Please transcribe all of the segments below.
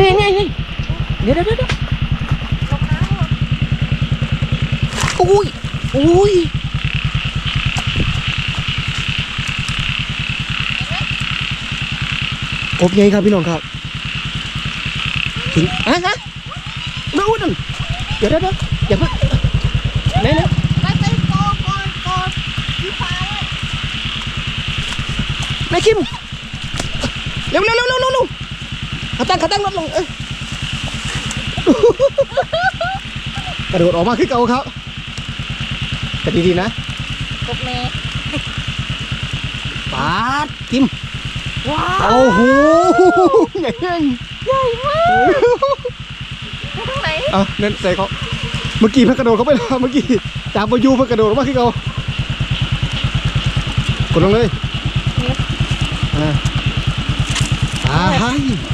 นี่นี่นี่เดี๋ยวเดี๋ยวเดี๋ยวลงน้ำหมดอุ้ยอุ้ยกบไงครับพี่น้องครับถึงอะฮะนู่นนั่นเดี๋ยวเดี๋ยวเดี๋ยวอย่าเพิ่งไหนไหนไปไปกอก่อนกอที่ฟ้าเลยนายคิมเร็วเร็วเร็ว ขาตั้งขาตั้งรถลงเอ้ยกระโดดออกมาขึ้นเก่าครับแต่ดีๆนะกบเมย์ปาดคิมว้าโอ้โหใหญ่เงินใหญ่มากไปทางไหนอะนั่นใส่เขาเมื่อกี้เพิ่งกระโดดเข้าไปแล้วเมื่อกี้จากบอยูเพิ่งกระโดดออกมาขึ้นเก่ากดลงเลยอ่าอ่าให้ใหญ่มาก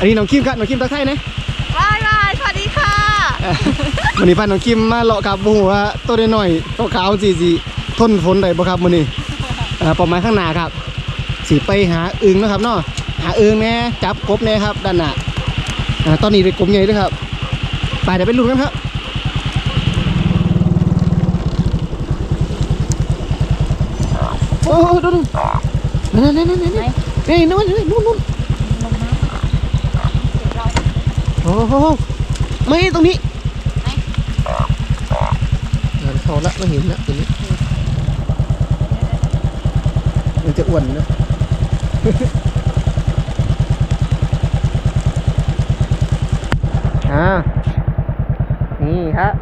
อันนี้น้องคิมครับน้องคิมทักทายนะบายบายสวัสดีค่ะ วันนี้พาน้องคิมมาเลาะกับบูว่าตัวน้อยๆตัวขาวสีสีทนฝนได้บ่ครับมื้อนี้อ่าประมาณข้างหน้าครับสิไปหาอึงเนาะครับเนาะหาอึงแน่จับกบแน่ครับด้านหน้าอ่าตอนนี้ได้กบใหญ่ด้วยครับไปเดี๋ยวไปลุ้นกันครับโอ้ดูดูนั่นนั่นนั่นนั่นไหนนี่นู่นนู่นนู่นลงน้ำเดี๋ยวเรา โอ้โหไม่ตรงนี้ไหนเดี๋ยวเขาละไม่เห็นละตัวนี้ มันจะอ้วนนะอ่านี่ครับ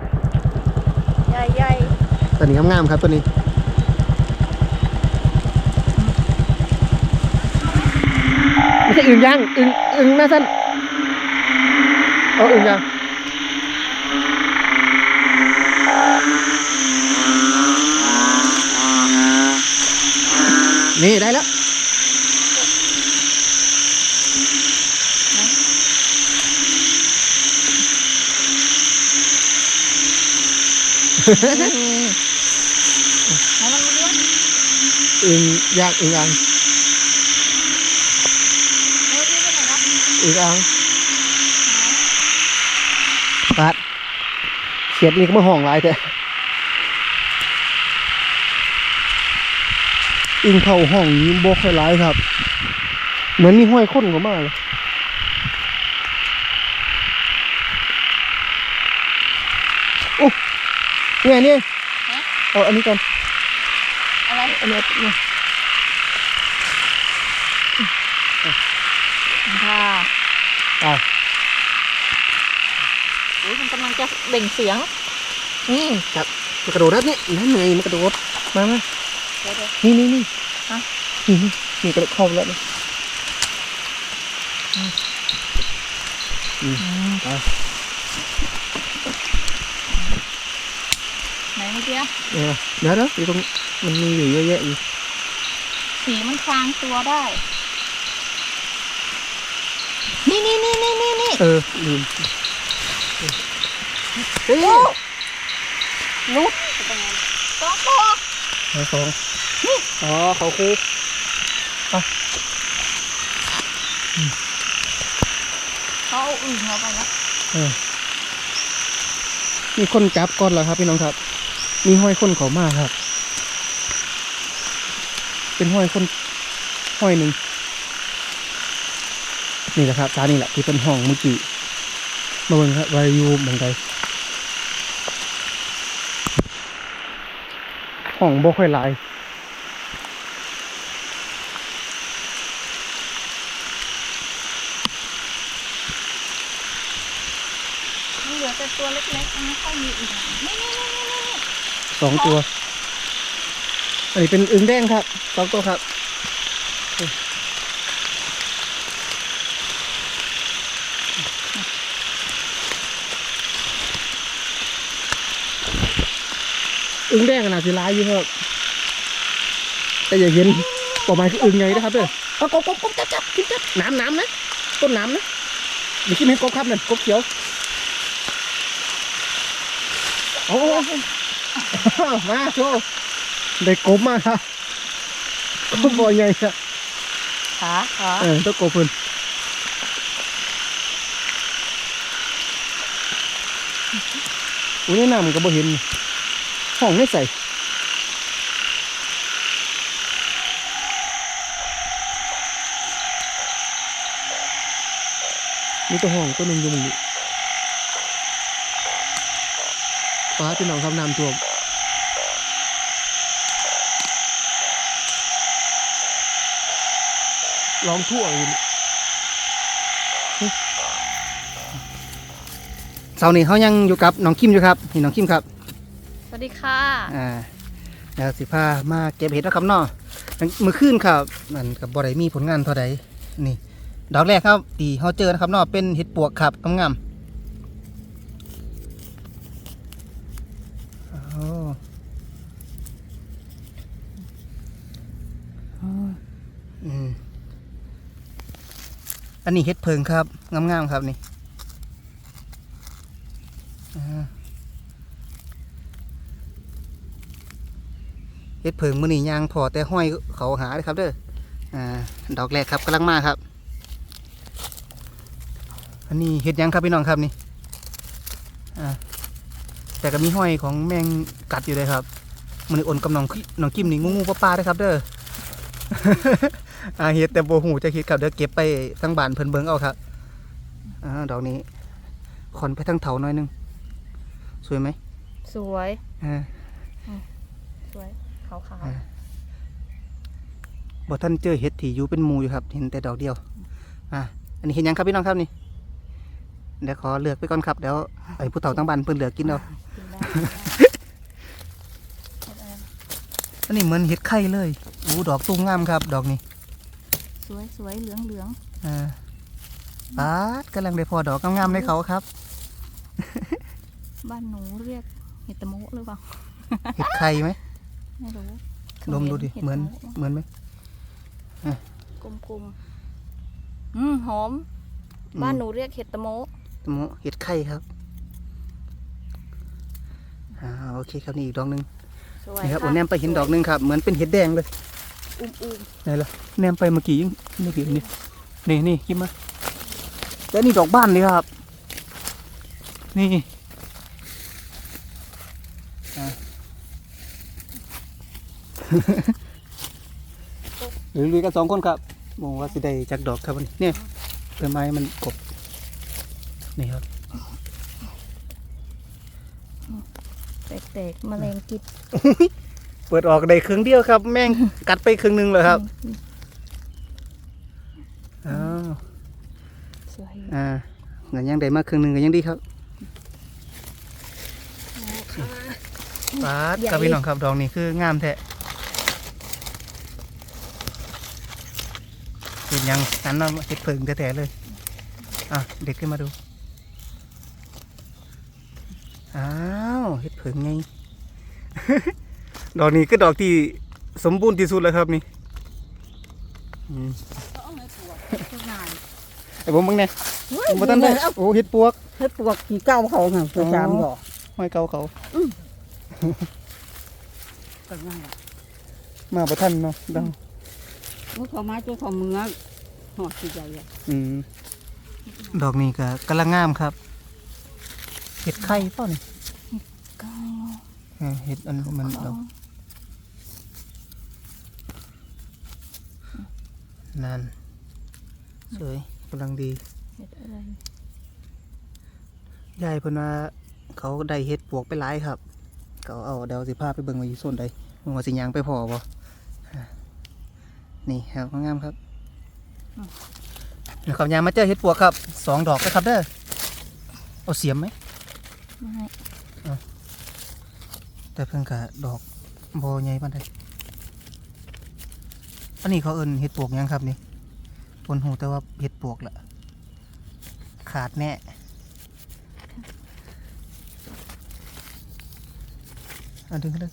ใหญ่ใหญ่ตัวนี้งามๆครับตัวนี้ไม่ใช่อึ่งยางอึ่งอึ่งหน้าสั้น เอาอึ่งยางนี่ได้แล้วไหนมันเลี้ยงอึ่งยางอึ่งยางเฮ้ยนี่เป็นไหนครับอึ่งยางปัด เขียดนี่ก็มาห้องหลายแต่อึ่งเข้าห้องนี้บ่ค่อยหลายครับ เหมือนมีห้อยข้นกว่ามาเลยโอ้เนี่ยเนี่ยเอาอันนี้ก่อนอะไรอันนี้เนี่ย ค่ะ อะ โอ้ยมันกำลังจะ เบ่งเสียง นี่จับมันกระโดดแล้วนี่ยนั่นไงมันกระโดดมามาเดี๋ยวเดี๋ยว นี่นี่นี่ฮะ นี่นี่นี่กระโดดเข้าไปแล้วนี่อืมไหนเมื่อกี้เดี๋ยเดี๋ยวเดี๋ยวอยู่ตรงมันมีอยู่เยอะแยะอยู่สีมันคลางตัวได้ นี่นี่นี่นี่นี่นี่เออลืม เฮ้ยลุกสองตัวมาสองอ๋อเขาคู่เขาเอาอื่นเราไปแล้วมีคนจับก่อนแล้วครับพี่น้องครับ มีห้อยคนเขามาครับ เป็นห้อยคนห้อยหนึ่งนี่แหละครับตานี่แหละที่เป็นห้องเมื่อกี้มาเบิ่งครับวายูเหมือนกัน ห้องบ่ค่อยหลายมันเหลือแต่ตัวเล็กๆมันไม่ค่อยมีอีกนี่นี่นี่นี่นี่สองตัว อันนี้เป็นอึ่งแดงครับสองตัวครับ อึ่งแดงขนาดสีลายอยู่ครับแต่อย่าเห็นต่อไปคืออึ่งไงนะครับเด้อเอากบกบกบจับจับกินจับน้ำน้ำนะต้นน้ำนะเดี๋ยวกินให้กบครับนั่นกบเขียวโอ้โหมาโชว์ได้กบมากครับกบบ่อใหญ่ครับขาขาเออต้องกบเพิ่นอุ้ยในน้ำมันก็บ่เห็น ห้องไม่ใส่มีตัวห้องตัวหนึ่งอยู่มึงนี่ฟ้าพี่น้องครับน้ำท่วมร้องทั่วเลยนี่เสาร์นี้เขายังอยู่กับน้องคิมอยู่ครับนี่น้องคิมครับ วัสดีค่ะ อ่าแล้วสิพามาเก็บเห็ดแล้วครับเนาะมือขึ้นครับมันกับบอไดมีผลงานเท่าใดนี่ ดอกแรกครับตีเขาเจอนะครับเนาะเป็นเห็ดปวกครับงามๆโอ้อืมอันนี้เห็ดเพิงครับงามๆครับนี่ เฮ็ดเพิงมื้อนี้ยางพอแต่ห้อยเขาหาเลยครับเด้ออ่าดอกแรกครับกำลังมาครับ อันนี้เฮ็ดหยังครับพี่น้องครับนี่อ่าแต่ก็มีห้อยของแมงกัดอยู่เลยครับมันนี้อ่อนกับน้องคิน้องกิมนี่งูงูปลาปลาๆเด้อครับ เด้ออ่าเฮ็ดแต่โบหูจะเฮ็ดครับเดี๋ยวเก็บไปทั้งบ้านเพิ่นเบิ่งเอาครับอ่าดอกนี้คอนไปทั้งเถาหน่อยหนึง สวยไหมสวยอ่าสวย ขาวขาวอ่าบ่ท่านเจอเห็ดที่อยู่เป็นหมูอยู่ครับ เห็นแต่ดอกเดียว อะอันนี้เห็นยังครับพี่น้องครับนี่เดี๋ยวขอเลือกไปก่อนครับเดี๋ยวไอ้ผู้เฒ่าตั้งบ้านเพิ่นเลือกกินเอากินได้กินได้อันนี้เหมือนเห็ดไข่เลยอู้ดอกตุ้มงามครับ ดอกนี้สวยสวยเหลืองเหลืองอ่าปาดกำลังได้พอดอกงามๆในเขาครับบ้านหนูเรียกเห็ดตะโมหรือเปล่า เห็ดไข่ไหม ไม่รู้ดมดูดิ เหมือนเหมือนไหมกลมกลมๆอืมหอม บ้านหนูเรียกเห็ดตะโมหมูเห็ดไข่ครับอ่าโอเคครับนี่อีกดอกหนึงสวยนี่ครับะโอ้แนมไปเห็นดอกหนึงครับเหมือนเป็นเห็ดแดงเลยอุ้มอุ้มไหนล่ะแนมไปเมื่อกี้ยังไม่เห็นนี่นี่นี่คิดมาแล้วนี่ดอกบ้านเลยครับ นี่อะ หรือ ลุยกันสองคนครับมองว่าสิได้จากดอกครับวันนี้เนี่ยเพื่อไม้มันกบนี่ครับแตกๆแมลงกิดเปิดออกได้ครึ่งเดียวครับ แม่งกัดไปครึ่งหนึงเลยครับอืมอ้าวสวยอ่าเงินยังได้มากครึ่งหนึงก็ยังดีครับปาดกับพี่น้องครับดอกนี้คืองามแท้เห็น ยังอันนั้นเห็ดเพิงแท้ๆเลย อะ เด็กขึ้นมาดู อ้าวเห็ดเพิงไง ดอกนี้ก็ดอกที่สมบูรณ์ที่สุดแล้วครับนี่อืมทุกงานไอ้ผมมึงเนี่ยผมบ่ทันได้โอ้เห็ดปวกเฮ็ดปวกขี่เก้าเขาไงตัวสามอ๋อดอกห้อยเกาเขาก็ง่ายละมาประทันเนาะดังมันเขาไม้ตัวเขาเมือง หอดสีใหญ่อะอืมดอกนี้ก็กำลังงามครับ เห็ดไข่เปล่านี่ก็เออเห็ดอันมันดอกนั่นสวยกำลังดีเห็ดอะไรยายเพิ่นว่าเขาได้เห็ดปวกไปหลายครับ เขาเอาเดยวสิพาไปเบิ่งว่าอยู่โซนใดเบิ่งว่าสิยางไปพอบ่อะนี่ครับงามครับ เดี๋ยวขับยางมาเจอเห็ดปวกครับสองดอกนะครับเด้อเอาเสียมไหมไม่ให้แต่เพิ่งกะดอกบอใหญ่ปานใดอันนี้เขาเอิ้นเห็ดปวกหยังครับนี่ปนหูแต่ว่าเห็ดปวกละขาดแน่อันดึงขึ้นเลย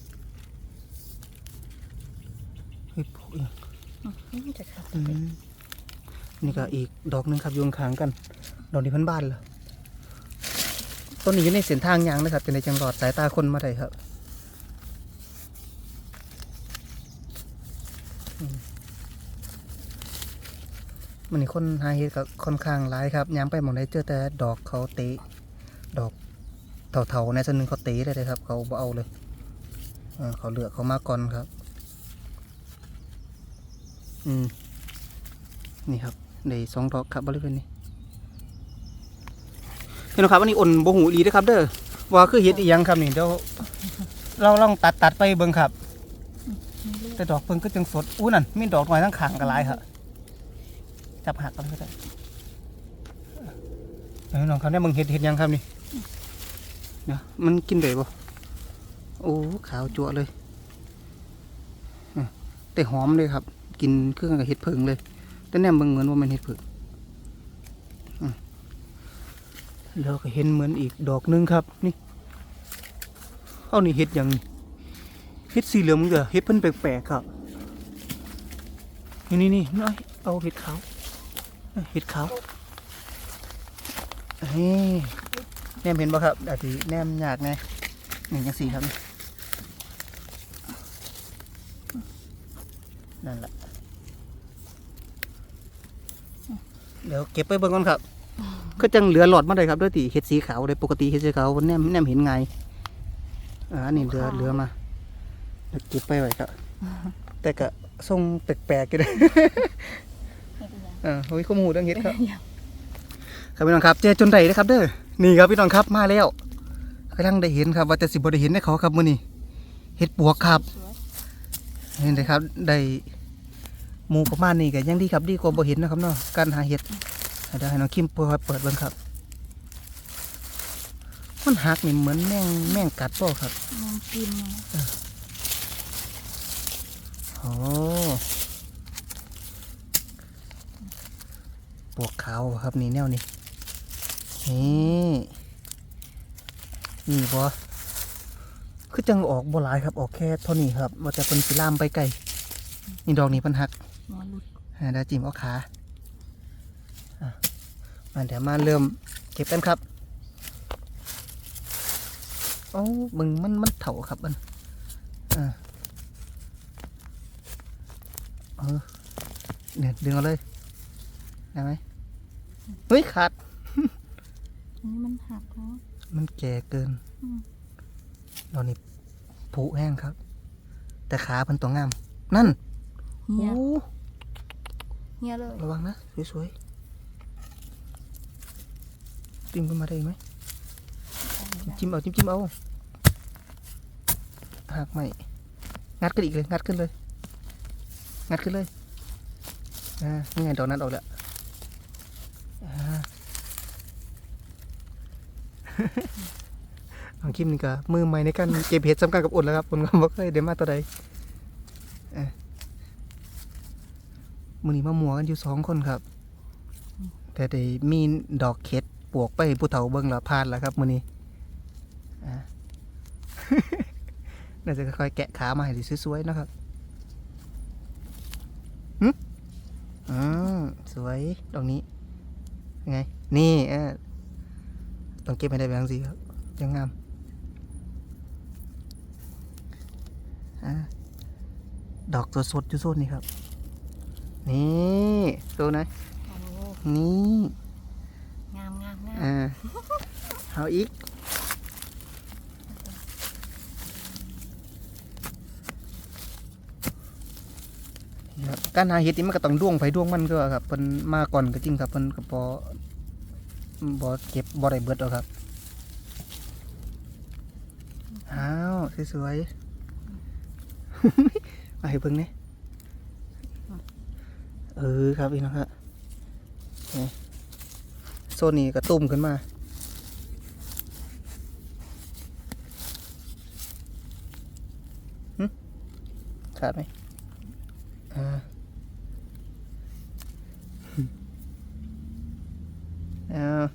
เห็ดปวกอีกอืมจะขาดอืม นี่ก็อีกดอกหนึ่งครับยวงค้างกัน ดอกนี้พันบ้านเหรอต้นนี้อยู่ในเส้นทางยางนะครับเป็นในจังหวัดสายตาคนมาได้ครับมันนี่คนหาเห็ดก็ค่อนข้างร้ายครับยางไปหมดเลยเจอแต่ดอกเขาเตะดอกเถาๆในส่วนหนึ่งเขาเตะเลยครับ เขาเอาเลยเขาเหลือเขามาก่อนครับ อืม นี่ครับ ได้สองดอกครับบริเวณนี้เห็นไหมครับอันนี้อ่อนบหูอีหลีเด้อครับเด้อว่าคือเห็ดอีหยังครับนี่เดี๋ยวเราลองตัดตัดไปเบิ่งครับ แต่ดอกเพิ่งก็จังสดอู้นั่นมีดอกหน่อยทั้งขางกันหลายครับจับหักกันก็ได้เอ้ยน้องครับเนี่ยมึงเห็ดเห็ดยังครับนี่เดี๋ยวมันกินได้บ่โอ้ขาวจั่วเลยแต่หอมเลยครับ กินเครื่องกับเห็ดเผิงเลย แต่แนมเบิ่งเหมือนว่ามันเห็ดเผิงอืมแล้วก็เห็นเหมือนอีกดอกหนึงครับนี่เอานี่เห็ดหยังเห็ดสีเหลืองมึงเด้อเห็ดเพิ่นแปลกๆครับนี่นี่นี่น้อยเอาเห็ดขาวเห็ดขาวเฮ้แนมเห็นบ่ครับอาจจะแนมยากไงหนึ่งจังสี่ครับนั่นแหละ เดี๋ยวเก็บไปเบิ่งก่อนครับก็จังเหลือหลอดมาได้ครับด้วยตีเห็ดสีขาวเลยปกติเห็ดสีขาวมันแนมแนมเห็นไงอ่าอันนี้เหลือเหลือมาเดี๋ยวเก็บไปไว้ครับ แต่ก็ทรงแปลกๆกันเลยเออโอ้ยข้อมูลเรื่องเฮ็ดครับครับพี่น้องครับเจอจนได้นะครับเด้อนี่ครับพี่น้องครับมาแล้วกำลังได้เห็นครับว่าแต่สิบ่ได้เห็นได้เขาครับมื้อนี้เฮ็ดปวกครับเห็นเลยครับได้ หมูประมาณนี้ก็ยังดีครับดีกว่าบ่เห็นนะครับเนาะการหาเห็ดเดี๋ยวให้น้องคิมเปิดเปิดเบิ่งครับ มันหักนี่เหมือนแมงแมงกัดบ่ครับมองกินโอ้ปวกขาวครับนี่แนวนี้นี่นี่บอคือจังออกบ่หลายครับออกแค่เท่านี้ครับว่าแต่เป็นสิลามไปไกลนี่ดอกนี้เพันหัก หัวหลุดอ่าดาจิมเอาขาอะมาเดี๋ยวมาเริ่มเก็บกันครับโอ้มึงมันมันเถาครับมันอ่าเออเนี่ยดึงเอาเลยได้ไหมเฮ้ยขาดนี่มันหักแล้วมันแก่เกินอืมตอนนี้ผุแห้งครับ แต่ขาเพิ่นตัวงาม นั่นเฮียโอ้ เฮียเลย ระวังนะ สวยๆจิ้มขึ้นมาได้ไหมจิ้มเอาจิ้มจิ้มเอาหักไม่งัดขึ้นอีกเลย งัดขึ้นเลย งัดขึ้นเลยอ่านี่ไงดอกนั้นออกแล้วอ่าน้องคิมนี่ก็มือใหม่ในการเก็บเห็ดสำคัญกับอุ่นแล้วครับอุ่นก็บอกเคยเดมาตัวใดเอ้ย มือนี้มาหมัวกันอยู่สองคนครับ แต่ได้มีดอกเข็ดปวกไปผู้เฒ่าเบิ่งละพลาดแล้วครับมือนี้อ่น่าจะค่อยๆแกะขามาให้ดีสวยๆนะครับหึอืมสวยดอกนี้ยังไง นี่เออต้องเก็บให้ได้แบบนี้ครับยังงามอดอกสดๆอยู่โซนนี้ครับ นี่ตัวไหนโอ้นี่งามงามงามอ่าเอาอีกครับการหาเห็ดนี่มันก็ต้องด้วงไปด้วงมันก็ครับเพิ่นมาก่อนก็จริงครับเพิ่นก็บ่บ่เก็บบ่ได้เบิดหรอกครับอ้าวสวยๆมาให้เบิ่งนี่ เออครับพี่น้องครับนี่โซนนี้ก็ตุ่มขึ้นมาหึขาดไหมอ่าเอา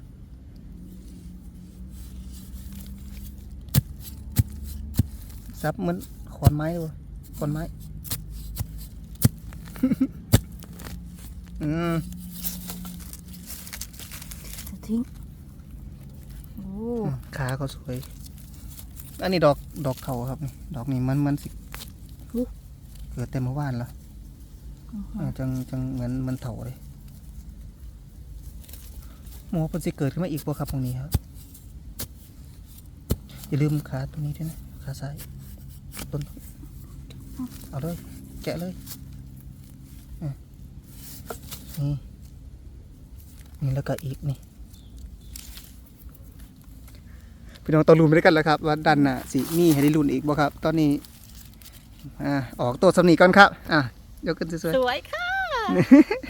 ซับเหมือนขอนไม้เลยขอนไม้ อืมจะทิ้งโอ้ขาเขาสวย อันนี้ดอกดอกเขาครับนี่ดอกนี้มันมันสิเกิดแต่เมื่อวานแล้วอื้อหือ่าอจังจังเหมือนมันเถาเลยหมอเพิ่นสิเกิดขึ้นมาอีกบ่ครับตรงนี้ครับอย่าลืมขาตรงนี้ด้วยนะขาซ้ายต้นเอาเลยแกะเลยอะ นี่นี่แล้วก็อีกนี่พี่น้องต้องลุ้นไปด้วยกันแล้วครับว่าดันน่ะสิมีให้ได้ลุ้นอีกบ่ครับ ตอนนี้อ่าออกตัวสำนีก่อนครับอะยกขึ้นสวยสวยค่ะ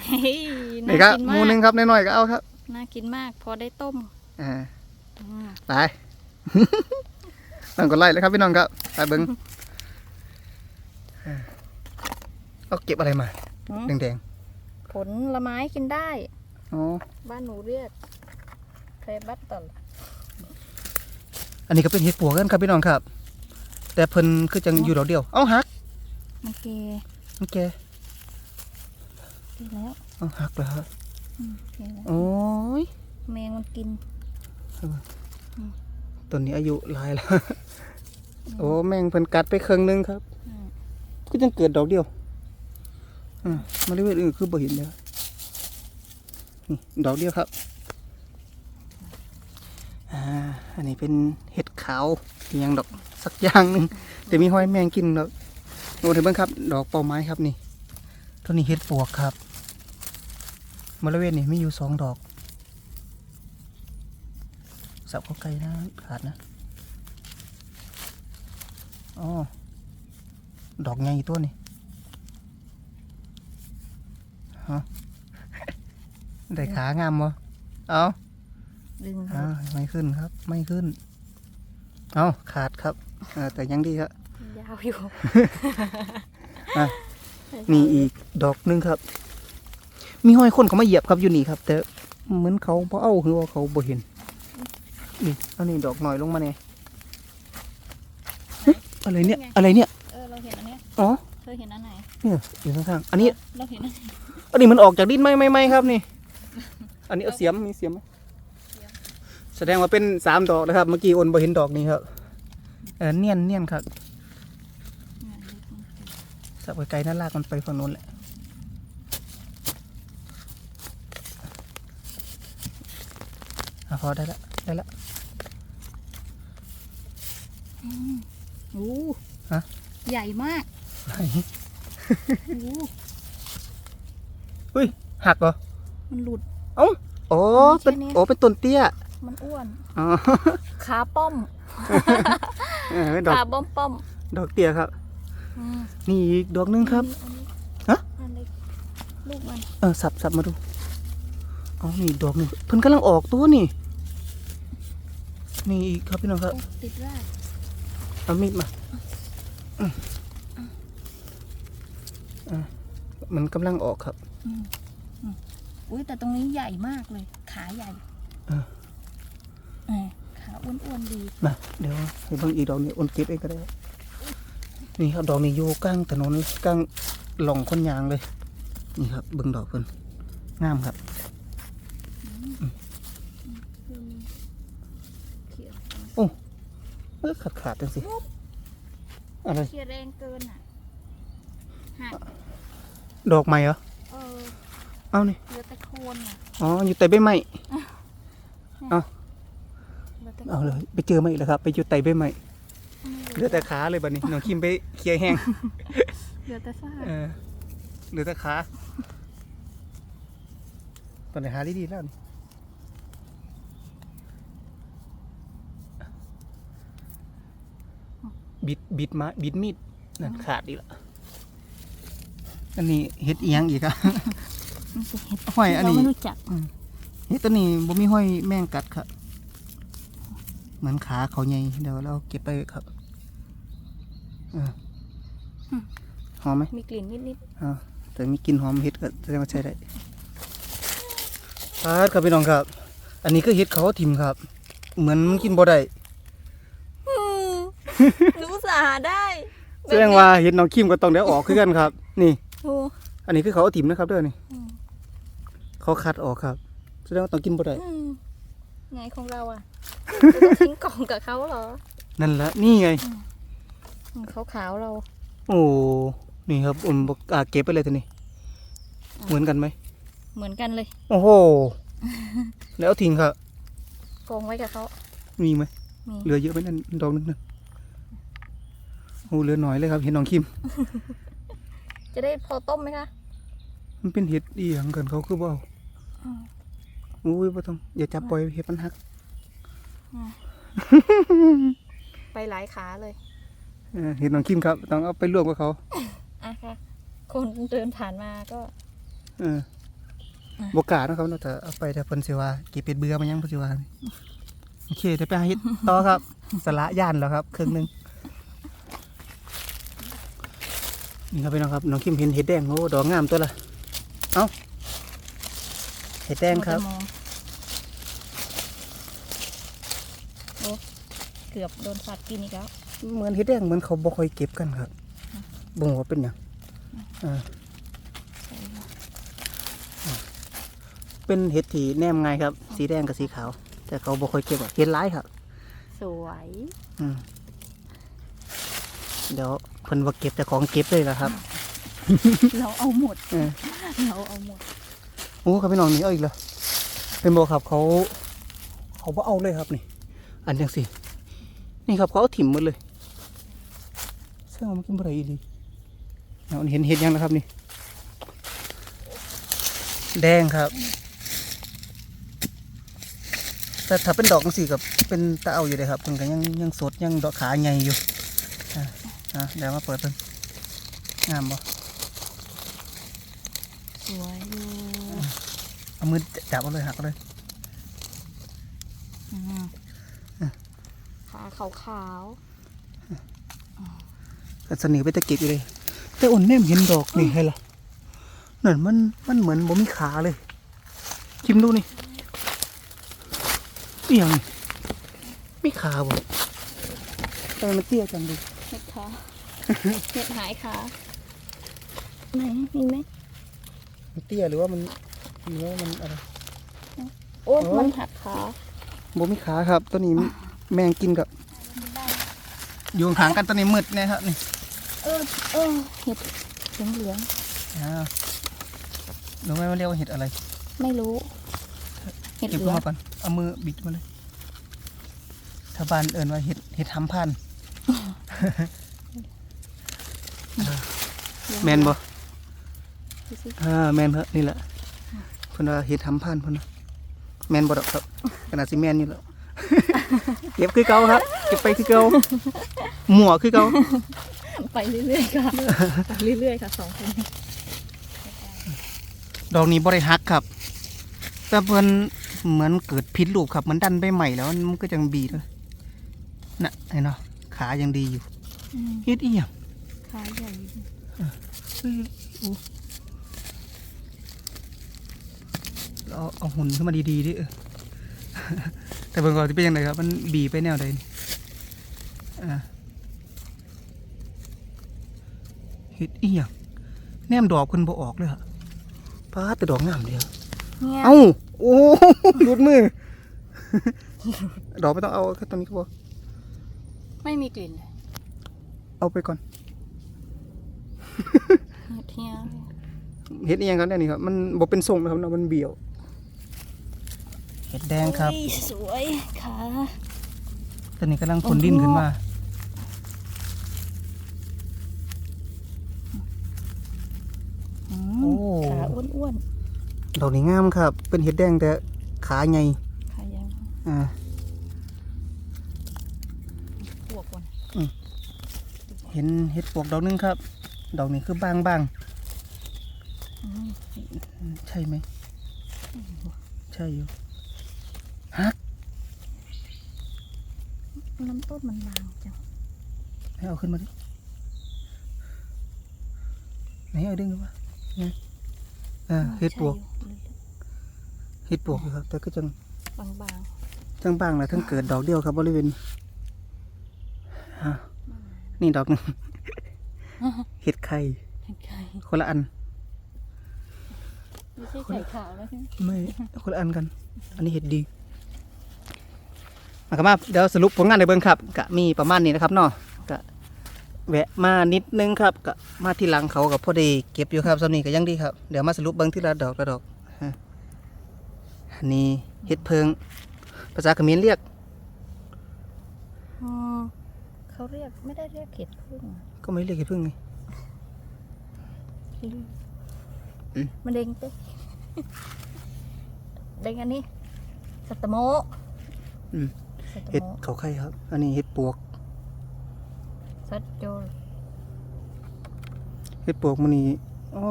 เฮ้ยๆน่านี่ครับกินหมามูหนึงกครับน้อยๆก็เอาครับน่ากินมาก พอได้ต้มอ่าอืมไปตั้งกดไล่เลยครับพี่น้องครับไปเบิ้งเอาเก็บอะไรมาอืมแดง ผลละไม้กินได้ๆอ๋อ บ้านหนูเรียกเคยบัตตอนอันนี้ก็เป็นเห็ดปวกกันครับพี่น้องครับ แต่เพิ่นคือจังอยู่ดอกเดียว เอ้าหักมันเกมันแกเกแล้วเอ้าหักแล้วครับอืมเกแล้วโอ้ยแมงมันกิน ต้นนี้อายุหลายแล้ว โอ้แม่งเพิ่นกัดไปครึ่งหนึงครับ อืม ก็จังเกิดดอกเดียว อ่าบริเวณอื่นคือบ่เห็นเลยนี่ดอกเดียวครับอ่าอันนี้เป็นเห็ดขาวอหยังดอกสักอย่างหนึ่งแต่มีห้อยแมงกินดอกโอ้เห็นเบ้างครับ ดอกเป่าไม้ครับนี่ต้นนี้เห็ดปวกครับบริเวณนี้มีอยู่สองดอกสับเข้าไกลนะขาดนะอ๋อดอกใหญ่ตัวนี่ฮะ ได้ขางามบ่เอาดึงอ่าไม่ขึ้นครับ ไม่ขึ้น เอาขาดครับอ่าแต่ยังดีครับ ยาวอยู่อะ มีอีกดอกหนึงครับ มีห้อยคนเขามาเหยียบครับอยู่นี่ครับ แต่เหมือนเขาบ่เอาหรือว่าเขาบ่เห็นนี่เอานี่ดอกหน่อยลงมาเนี่ยเฮ้ยอะไรเนี่ย อะไรเนี่ย เออเราเห็นอันเนี้ยอ๋อเธอเห็นอันไหน เนี่ยอยู่ข้างๆอันนี้เราเห็นอันไหน อันนี้มันออกจากดินไหมไม่ไม่ครับนี่ อันนี้เอาเสียมมีเสียมไหมแสดงว่าเป็นสามดอกนะครับ เมื่อกี้อนบ่เห็นดอกนี้ครับเออเนียนเนียนครับสับไกลๆนั่นลากมันไปฝั่งนู้นแหละอะพอได้ละได้ละโอ้ฮะใหญ่มาก ไหน โอ้ เฮ้ยหักเหรอ มันหลุดอ๋อเป็นไม่ใช่เนี่ยโอ้เป็นต้นเตี้ยมันอ้วน อ๋อขาป้อมเออดอกขาป้อมป้อมดอกเตี้ยครับ อืมนี่อีกดอกหนึงครับอันนี้ฮะอันเล็กลูกมันเออสับสับมาดูอ๋อนี่อีกดอกหนึ่งเพิ่นกำลังออกตัวนี่นี่อีกครับพี่น้องครับ โอ้ติดรากเอามีดมาอืมอะมันกำลังออกครับ อุ้ยแต่ตรงนี้ใหญ่มากเลย ขาใหญ่เออเออขาอ้วนๆดีมาเดี๋ยวให้เบิ่งอีกดอกนี้อ้นเก็บเองก็ได้ นี่ครับดอกนี้อยู่กลางถนนกลางหล่องคนยางเลย นี่ครับเบิ่งดอกเพิ่นงามครับเขียเออขาดขาดๆจังสิอะไรเขียแรงเกินอะหักดอกใหม่เหรอเออเอานี่เหลือแต่โคนอะอ๋ออยู่แต่ใบไม้เหลือแต่โคนเอาเลยไปเจอมาอีกแล้วครับ ไปอยู่ไตใบไม้เหลือแต่ขาเลยบัดนี้น้องคิมไปเคลียร์แห้งเหลือแต่ซากเออเหลือแต่ขาตอนไหนหาดีๆแล้วนี่บิดบิดมาบิดมีดนั่นขาดอีกแล้ว อันนี้เฮ็ดเอียงอีกอะมันจะเห็ดห้อยอันนี้เราไม่รู้จักเฮ็ดตัวนี้บ่มีห้อยแมงกัดครับ เหมือนขาเขาใหญ่เดี๋ยวเราเก็บไปครับเออหอมไหมมีกลิ่นนิดอ่าแต่มีกลิ่นหอมเห็ดก็แสดงว่าใช้ได้ครับครับพี่น้องครับ อันนี้คือเห็ดเขาทิมครับ เหมือนมันกินบ่ได้ๆอืมรู้สาหาได้แสดงว่าเห็ดน้องคิมก็ต้องได้ออกคือกันครับ นี่ โอ้อันนี้คือเขาทิมนะครับเด้อนี่อืมเขาคัดออกครับแสดงว่าต้องกินบ่ได้อืมไงของเราอะจะต้องทิ้งกล่องกับเขาเหรอนั่นละนี่ไง อืมเขาขาวเรา โอ้นี่ครับอุ่นบอกอ่าเก็บไปเลยทีนี้เหมือนกันไหมเหมือนกันเลยโอ้โห แล้วเอาทิ้งครับกองไว้กับเขามีไหมมีเหลือเยอะไหมนั่นดอกนึงนะโอ้เหลือหน่อยเลยครับ เห็นน้องคิม จะได้พอต้มไหมคะ มันเป็นเห็ดอีหยังกันเขาคือเบเอาอืมอุ้ยบ่ต้องอย่าจับปล่อยเห็ดมันหัก ไปหลายขาเลยเออเห็ดน้องคิมครับ ต้องเอาไปลวกกับเขา อะค่ะ คนเดินผ่านมาก็ เอออะบกล้านะครับเนาะแต่เอาไปแต่เพิ่นสิว่าเก็บเป็ดเบื่อมันยังเพิ่นสิว่าโอเคเดี๋ยวไปหาเห็ดต่อครับ สละย่านแล้วครับครึ่งหนึง นี่ครับพี่น้องครับน้องคิมเห็นเห็ดแดงโอ้ดอกงามตัวละเอ้าเห็ดแดงครับมัวแต่มองโอ้เกือบโดนสัตว์กินอีกแล้วเหมือนเห็ดแดงเหมือนเขาบ่ค่อยเก็บกันครับบ่งว่าเป็นหยังอ่าเป็นเห็ดที่แนมไงายครับ สีแดงกับสีขาว แต่เขาบ่ค่อยเก็บอะเห็ดร้ายครับ สวย อืมเดี๋ยว เพิ่นว่าเก็บแต่ของเก็บเลยละครับ เราเอาหมดเออ เราเอาหมดโอ้ครับพี่น้องนี่เอาอีกแล้วเป็นบอกครับเขา เขาบ่เอาเลยครับนี่ อันจังสินี่ครับเขาเอาถิ่มหมดเลยเสื้อมันกินบ่ได้อีหลีเอาอันเห็นเห็ดยังนะครับนี่ แดงครับ แต่ถ้าเป็นดอกจังสิกับเป็นตาเอาอยู่เลยครับมันก็ยังยังสดยังดอกขาใหญ่อยู่ อะอะเดี๋ยวมาเปิดเพิ่นงามบ่สวยอยู่เอามือจับเอาเลยหักเอาเลยอืมขาขาวขาวก็เสนอไปตะเก็บอยู่เลย แต่อ่อนแนมเห็นดอกนี่ให้ล่ะนั่นมันมันเหมือนบ่มีขาเลยชิมดูนี่เอียงนี่มีขาบ่แต่มันเตี้ยจังเลยๆ เห็ดขาเห็ดหายขาไหนมีไหมมันเตี้ยหรือว่ามันหรือว่ามันอะไร โอ้โอ้มันหักขาบ่มีขาครับตัวนี้แมงกินกับ อยู่ห่างๆกันตัวนี้มืดแนะครับนี่เออเออเห็ดเหลืองเหลืองอ้าวรู้ไหมว่าเรียกว่าเห็ดอะไร ๆไม่รู้ เห็ดเก็บเหลืขึ้นองมาก่อน เอามือบิดมาเลยชาวบ้านเอิ้นว่าเห็ดเห็ดทำพันธุ์ แมนบ่ดูสิอ่าแมนครับนี่แหละเพิ่นว่าเห็ดทำพันธุ์เพิ่นว่าแมนบ่ดอกครับขนาดสิแมนอยู่แล้วเก็บคือเก่าครับเก็บไปคือเก่าหมัวคือเก่าไปเรื่อยๆค่ะไปเรื่อยๆค่ะสองคนนี้ดอกนี้บ่ได้ฮักครับ แต่เพิ่นเหมือนเกิดพิษลูกครับ มันดันไปใหม่แล้วมันก็จังบีเลยน่ะเห็นเนาะ ขายังดีอยู่อืมเฮ็ดอีหยังขาใหญ่เฮ้ยโอ้เอาเอาหุ่นขึ้นมาดีๆดิเออ แต่เบิ่งก่อนจะเป็นยังไงครับ มันบีไปแนวใดนี่อ่าเฮ็ดอีหยังแนมดอกเพิ่นบ่ออกเลยฮะป้าดแต่ดอกงามเดียว เนี่ยเอ้า โอ้ หลุดมือ ดอกไม่ต้องเอาแค่ตรงนี้ก็พอ ไม่มีกลิ่นเลย เอาไปก่อนเห็ดเฮียเห็ดอีหยังกันแน่นี่ครับ มันบ่เป็นทรงนะครับเนาะมันเบี้ยว เห็ดแดงครับอุ้ยสวยขาตอนนี้กำลังผลดิ้นขึ้นมา อืมโอ้ ขาอ้วนดอกนี้งามครับ เป็นเห็ดแดงแต่ขาใหญ่ๆขายังอ่า ปวกวัน เห็นเห็ดปวกดอกหนึงครับ ดอกนี้คือบางบางอืมๆใช่ไหม ใช่อยู่ลำต้นมันบางจังให้เอาขึ้นมาดิไหนเอาดึงขึ้นมาไงอ่าเห็ดปวกเห็ดปวกอยู่ครับ แต่ก็จังบางบางจังบางนะทั้งเกิดดอกเดียวครับบริเวณนี้อะ นี่ดอกหนึงเห็ดไข่ๆไข่คนละอัน ไม่ใช่ไข่ขาวแล้วใช่ไหมไม่ คนละอันกัน อันนี้เห็ดดีมาครับมาเดี๋ยวสรุปผลงานในเบิ้งครับกะมีประมาณนี้นะครับเนาะกะแวะมานิดนึงครับกะมาที่หลังเขากับพอดีเก็บอยู่ครับสำนี้ก็ยังดีครับ เดี๋ยวมาสรุปเบิ้งที่ละดอกละดอกฮะอันนี้เฮ็ดเพิง ภาษาเขมรเรียกอืม เขาเรียกไม่ได้เรียกเห็ดพึ่งก็ไม่เรียกเฮ็ดเพิงไงอืมมันเด้งเต้เด้งอันนี้สัตตโมอืมสัตตเฮ็ดโมเขาไข่ครับ อันนี้เฮ็ดปวกสัตโจรเฮ็ดปวกมันนี่อ๋อ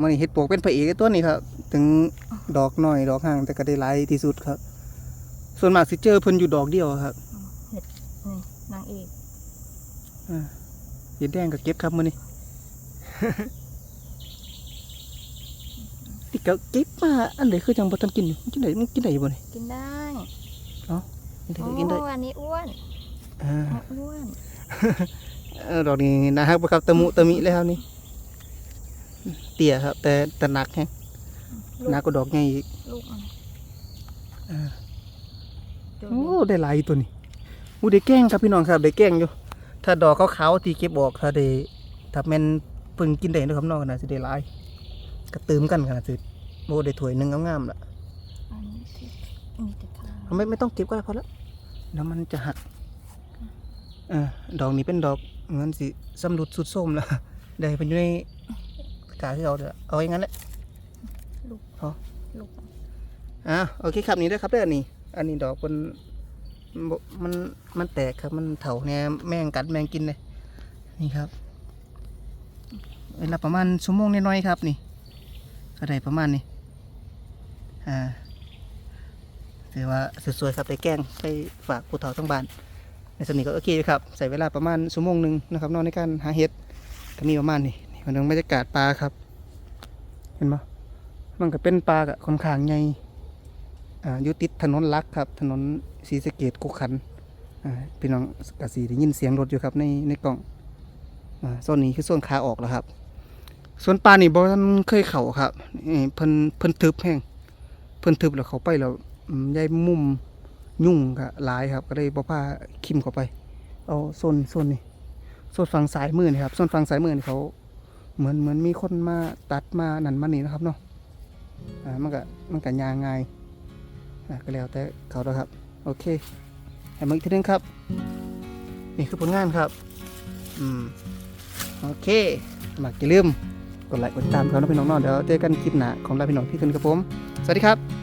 มันนี่เฮ็ดปวกเป็นพระเอกไอ้ตัวนี้ครับ ถึงดอกน้อยดอกห่างแต่ก็ได้หลายที่สุดครับ ส่วนมากสิเจอเพิ่นอยู่ดอกเดียวครับนี่นางเอก เห็ดแดงก็เก็บครับมื้อนี้นี่ก็เก็บมาอันไหนคือจังบ่ทันกินอยู่กินได้มันกินได้บ่นี่กินได้กินได้กินได้โอ้อันนี้อ้วนอ่าอ้วนเออดอกนี้นะฮักบ่ครับตะมุตะมิเลยครับนี่เตี้ยครับ แต่แต่หนักแฮงลูกหนักกว่าดอกใหญ่อีกลูกมันอ่าโจรโอ้ได้หลายตัวนี่อู้ได้แกล้งครับพี่น้องครับได้แกล้งอยู่ ถ้าดอกขาวๆที่เก็บออกถ้าได้ถ้าแม่นเพิ่นกินได้เนาะครับน้องก็น่าสิได้หลายก็เติมกันขนาดสิโอ้ได้ถ้วยหนึงงามๆล่ะอันนี้ที่มีแต่ข้าวไม่ไม่ต้องเก็บก็ได้พอแล้วเดี๋ยวมันจะหักอ่าดอกนี้เป็นดอกเหมือนสิสำรุดสุดส้มแล้วได้เป็นอยู่ในกาที่เราเดี๋ยวเอาอย่างนั้นแหละลูกพอลูกมันอ่าโอเคครับนี่ด้วยครับเด้อนี่ อันนี้ดอกมันบ่ มันมันแตกครับมันเถาเนี่ยแมงกัดแมงกินเลยนี่ครับเวลาประมาณชั่วโมงน้อยๆครับนี่ก็ได้ประมาณนี้อ่าถือว่าสวยๆครับไปแกล้งไปฝากผู้เฒ่าทั้งบ้านในสำนีก็โอเคอยู่ครับใส่เวลาประมาณชั่วโมงหนึ่งนะครับนอกในการหาเห็ดก็มีประมาณนี้นี่มันเป็นบรรยากาศปลาครับ เห็นไหมมันก็เป็นปลากับค่อนข้างใหญ่ อยู่ติดถนนลักครับ ถนนศรีสะเกดกุขันพี่น้องกสีได้ยินเสียงรถอยู่ครับในในกล่องอ่าโซนนี้คือโซนขาออกแล้วครับส่วนปลานี่บอทันเคยเข่าครับเพิ่นเพิ่นทึบแห้งเพิ่นทึบแล้วเขาไปแล้วยายมุมยุ่งก็หลายครับ ก็เลยบ่พาคิมเข้าไป เอาโซนโซนนี่โซนฝั่งซ้ายมือนี่ครับโซนฝั่งซ้ายมือนี่เขา เหมือนเหมือนมีคนมาตัดมานั่นมานี่นะครับเนาะอ่ามันก็มันก็ยางไง ก็แล้วแต่เขาแล้วครับ โอเคให้มาอีกทีนึงครับ นี่คือผลงานครับ อืม โอเคมาอย่าลืมกดไลค์กดติดตามเขานะพี่น้องเนาะเดี๋ยวเจอกันคลิปหน้าของเราพี่น้องที่ขึ้นกับผม สวัสดีครับ